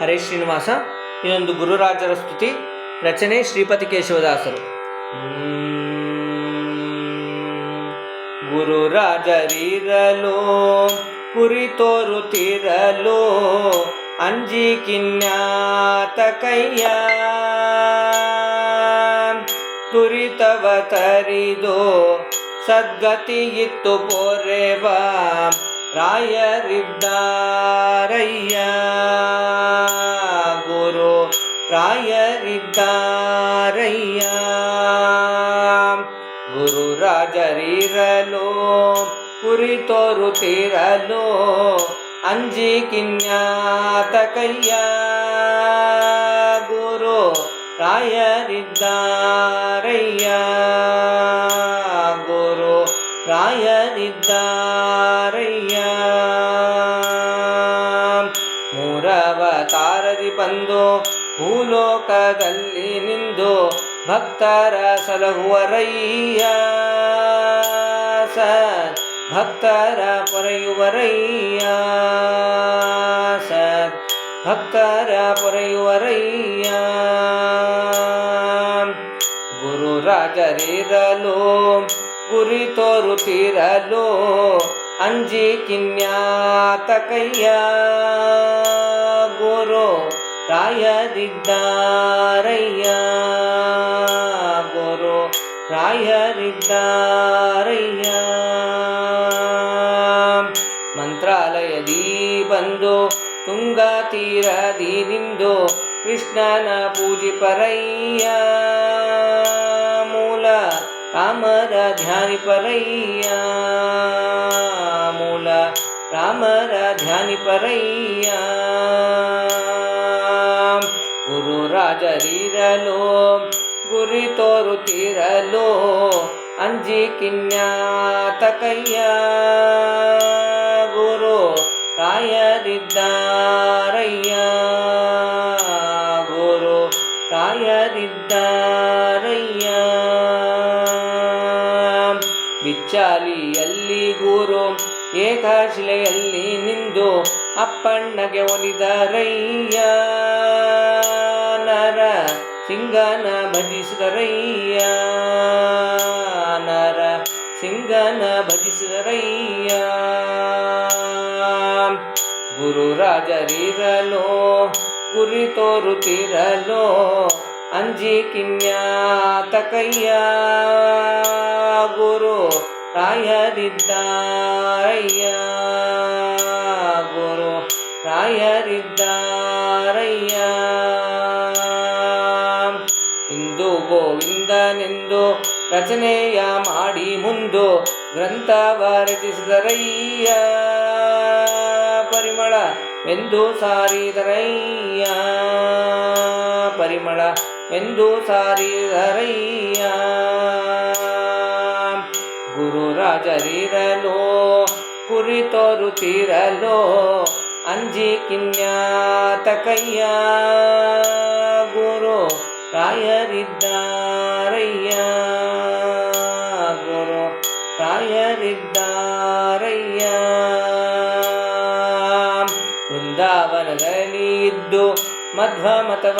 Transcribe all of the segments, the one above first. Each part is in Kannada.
ಹರೇ ಶ್ರೀನಿವಾಸ ಇದೊಂದು ಗುರುರಾಜರ ಸ್ತುತಿ ರಚನೆ ಶ್ರೀಪತಿ ಕೇಶವದಾಸರು ಗುರುರಾಜರಿರಲು ಕುರಿ ತೋರುತ್ತಿರಲು ಅಂಜಿ ಕಿನ್ಯಾತ ಕೈಯ ತುರಿತವ ತರಿದು ಸದ್ಗತಿ ಇತ್ತು ಪೋರೆವ ರಾಯರಿದ್ದಾರಯ್ಯ ಗುರು ರಾಯರಿದ್ದಾರಯ್ಯ ಗುರು ರಾಜರಿರಲು ಕುರಿ ತೋರುತ್ತಿರಲು ಅಂಜಿ ಕಿನ್ಯಾತ ಕೈಯ ಗುರು ರಾಯರಿದ್ದಾರಯ್ಯ ಮೂರವತಾರದಿ ಬಂದು ಭೂಲೋಕದಲ್ಲಿ ನಿಂದು ಭಕ್ತರ ಸಲಹುವರಯ್ಯ ಸತ್ ಭಕ್ತರ ಪೊರೆಯುವರಯ್ಯ ಸತ್ ಭಕ್ತರ ಪೊರೆಯುವರಯ್ಯ ಗುರು ರಾಜರಿರಲು ಗುರಿ ತೋರುತ್ತಿರಲು ಅಂಜಿ ಕಿನ್ಯಾತ ಕೈಯ ಗೋರೋ ರಾಯರಿದ್ದಾರಯ್ಯ. ಗೋರೋ ರಾಯರಿದ್ದಾರಯ್ಯ. ಮಂತ್ರಾಲಯದಿ ಬಂದು ತುಂಗಾ ತೀರದಿ ನಿಂದು ಕೃಷ್ಣನ ಪೂಜಿ ಪರಯ್ಯ. ಮೂಲ ರಾಮರ ಧ್ಯಾನಿ ಪರಯ್ಯ. ರಾಮರ ಧ್ಯಾನಿ ಪರಯ್ಯ. ಗುರು ರಾಜರಿರಲು, ಗುರಿ ತೋರುತ್ತಿರಲು, ಅಂಜಿ ಕಿನ್ಯಾತ ಕೈಯ. ಗುರು ರಾಯರಿದ್ದಾರಯ್ಯ. ಗುರು ರಾಯರಿದ್ದಾರಯ್ಯ. ಬಿಚ್ಚಾಲಿಯಲ್ಲಿ ಗುರು ಏಕಾಶಿಲೆಯಲ್ಲಿ ನಿಂದು ಅಪ್ಪಣ್ಣಗೆ ಒಲಿದ ಒಲಿದರಯ್ಯ ನರ ಸಿಂಗನ ಭಜಿಸಿದರಯ್ಯ ನರ ಸಿಂಗನ ಭಜಿಸಿದರಯ್ಯ ಗುರು ರಾಜರಿರಲೋ, ಗುರಿ ತೋರುತ್ತಿರಲೋ, ಅಂಜಿ ಕಿನ್ಯಾತ ಕೈಯ ಗುರು ರಾಯರಿದ್ದಾರಯ್ಯ. ಗುರು ರಾಯರಿದ್ದಾರಯ್ಯ. ಇಂದು ಗೋವಿಂದನೆಂದು ರಚನೆಯ ಮಾಡಿ ಮುಂದು ಗ್ರಂಥವ ರಚಿಸಿದರಯ್ಯ. ಪರಿಮಳ ಎಂದು ಸಾರಿದರಯ್ಯ. ಪರಿಮಳ ಎಂದು ಸಾರಿದರಯ್ಯ. ರಾಜರಿರಲು, ಕುರಿ ತೋರುತ್ತಿರಲು, ಅಂಜಿ ಕಿನ್ಯಾತ ಕೈಯ ಗುರು ರಾಯರಿದ್ದಾರಯ್ಯ ಗುರು ರಾಯರಿದ್ದಾರಯ್ಯ. ವೃಂದಾವನದಲ್ಲಿ ಇದ್ದು ಮಧ್ವ ಮತವ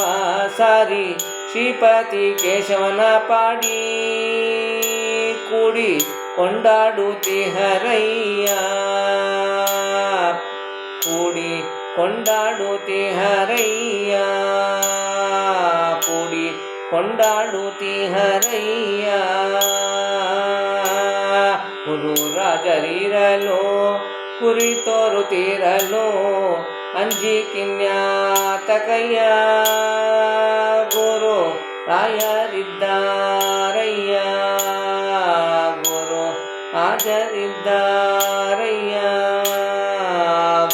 ಸಾರಿ ಶ್ರೀಪತಿ ಕೇಶವನ ಪಾಡಿ. ಕೂಡಿ ಕೊಂಡಾಡುತ್ತಿಹರಯ್ಯ ಕೂಡಿ ಕೊಂಡಾಡುತ್ತಿಹರಯ್ಯ ಕೂಡಿ ಕೊಂಡಾಡುತ್ತಿಹರಯ್ಯ ಗುರು ರಾಜರಿರಲು ಕುರಿ ತೋರುತ್ತಿರಲು ಅಂಜಿ ಕಿನ್ಯಾತ ಕೈಯ ಗುರು ರಾಯರಿದ್ದಾರಯ್ಯ ಹಾಜರಿದ್ದಾರಯ್ಯ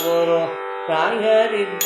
ಗುರು ರಾಯರಿದ್ದಾರಯ್ಯ